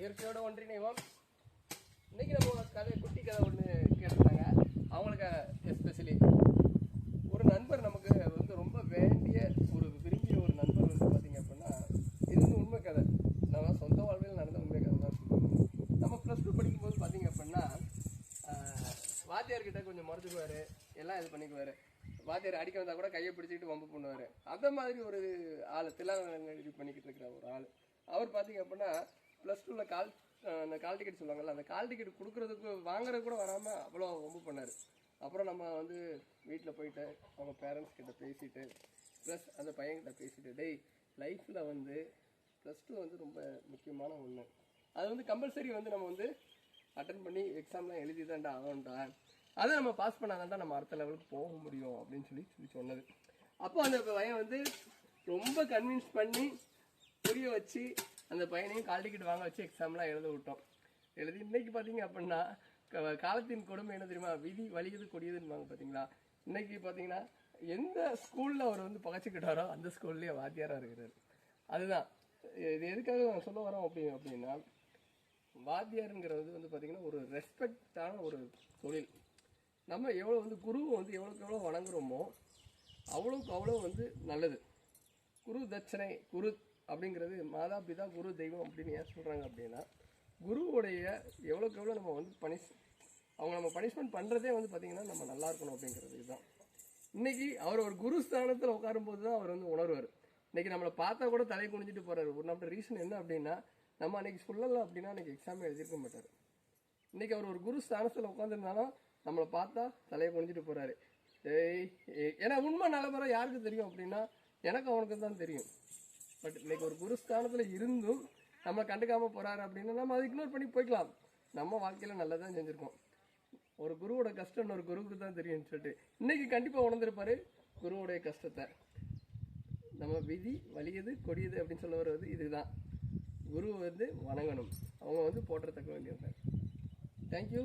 இயற்கையோட ஒன்றிணைவோம். இன்னைக்கு நம்ம கதை குட்டி கதை ஒன்று கேட்டிருந்தாங்க அவங்களுக்கு எஸ்பெஷலி ஒரு நண்பர் நமக்கு வந்து ரொம்ப வேண்டிய ஒரு விரும்பிய ஒரு நண்பர் வந்து பார்த்தீங்க அப்படின்னா இது வந்து உண்மை கதை. நம்ம சொந்த வாழ்வில் நடந்த உண்மை கதை தான். நம்ம ப்ளஸ் டூ படிக்கும்போது பார்த்தீங்க அப்படின்னா வாத்தியார்கிட்ட கொஞ்சம் மறைச்சிக்குவார் எல்லாம் இது பண்ணிக்குவார். வாத்தியார் அடிக்க வந்தால் கூட கையை பிடிச்சிக்கிட்டு வம்பு பண்ணுவார். அந்த மாதிரி ஒரு ஆள் தில்லாங்க இது பண்ணிக்கிட்டு இருக்கிற ஒரு ஆள். அவர் பார்த்தீங்க அப்படின்னா ப்ளஸ் டூவில் கால் அந்த கால் டிக்கெட் சொல்லுவாங்கல்ல அந்த கால் டிக்கெட் கொடுக்குறதுக்கு வாங்குறது கூட வராமல் அவ்வளோ ரொம்ப பண்ணார். அப்புறம் நம்ம வந்து வீட்டில் போயிட்டு அவங்க பேரண்ட்ஸ் கிட்ட பேசிட்டு ப்ளஸ் அந்த பையன்கிட்ட பேசிட்டு டேய் லைஃப்பில் வந்து ப்ளஸ் டூ வந்து ரொம்ப முக்கியமான ஒன்று அது வந்து கம்பல்சரி வந்து நம்ம வந்து அட்டன் பண்ணி எக்ஸாம்லாம் எழுதி தான்டா ஆகணும்டா. அதை நம்ம பாஸ் பண்ணாதான்டா நம்ம அடுத்த லெவலுக்கு போக முடியும் அப்படின்னு சொல்லி சொல்லி சொன்னது. அப்போ அந்த பையன் வந்து ரொம்ப கன்வின்ஸ் பண்ணி புரிய வச்சு அந்த பையனையும் கால் டிக்கெட் வாங்க வச்சு எக்ஸாம்லாம் எழுத விட்டோம். எழுதி இன்னைக்கு பார்த்தீங்க அப்படின்னா க- காலத்தின் கொடுமை என்ன தெரியுமா? விதி வலியது கொடியதுன்னு பார்த்தீங்களா இன்னைக்கு பார்த்தீங்கன்னா எந்த ஸ்கூலில் அவர் வந்து பகச்சிக்கிட்டாரோ அந்த ஸ்கூல்லேயே வாத்தியாராக இருக்கிறார். அதுதான். இது எதுக்காக நான் சொல்ல வரோம் அப்படி அப்படின்னா வாத்தியாருங்கிறது வந்து பார்த்தீங்கன்னா ஒரு ரெஸ்பெக்டான ஒரு தொழில். நம்ம எவ்வளோ வந்து குருவை வந்து எவ்வளோக்கு எவ்வளோ வணங்குறோமோ அவ்வளோக்கு அவ்வளோ வந்து நல்லது. குரு தட்சணை குரு அப்படிங்கிறது மாதா பிதா குரு தெய்வம் அப்படின்னு ஏன் சொல்கிறாங்க அப்படின்னா குருவுடைய எவ்வளோக்கு எவ்வளோ நம்ம வந்து பனிஷ் அவங்க நம்ம பனிஷ்மெண்ட் பண்ணுறதே வந்து பார்த்திங்கன்னா நம்ம நல்லா இருக்கணும் அப்படிங்கிறது இதுதான். இன்றைக்கி அவர் ஒரு குரு ஸ்தானத்தில் உட்காரும்போது தான் அவர் வந்து உணர்வார். இன்னைக்கு நம்மளை பார்த்தா கூட தலை குனிஞ்சிட்டு போகிறார் ஒரு நம்ம ரீசன் என்ன அப்படின்னா நம்ம அன்னைக்கு சொல்லலை அப்படின்னா அன்னைக்கு எக்ஸாமே எழுதியிருக்க மாட்டார். இன்றைக்கி அவர் ஒரு குரு ஸ்தானத்தில் உட்காந்துருந்தாலும் நம்மளை பார்த்தா தலையை குனிஞ்சிட்டு போகிறாரு ஏய் ஏய். ஏன்னா உண்மை நிலவரம் யாருக்கு தெரியும் அப்படின்னா எனக்கு அவனுக்கு தான் தெரியும். பட் இன்னைக்கு ஒரு குரு ஸ்தானத்தில் இருந்தும் நம்ம கண்டுக்காம போகிறாரு அப்படின்னா நம்ம அதை இக்னோர் பண்ணி போய்க்கலாம். நம்ம வாழ்க்கையில் நல்லா தான் செஞ்சுருக்கோம். ஒரு குருவோட கஷ்டம் ஒரு குருவுக்கு தான் தெரியும்னு சொல்லிட்டு. இன்னைக்கு கண்டிப்பாக உணர்ந்திருப்பார் குருவோடைய கஷ்டத்தை. நம்ம விதி வலியது கொடியது அப்படின்னு சொல்ல வருவது இதுதான். குரு வந்து வணங்கணும். அவங்க வந்து போற்றத்தக்க வேண்டியவங்க தேங்க்யூ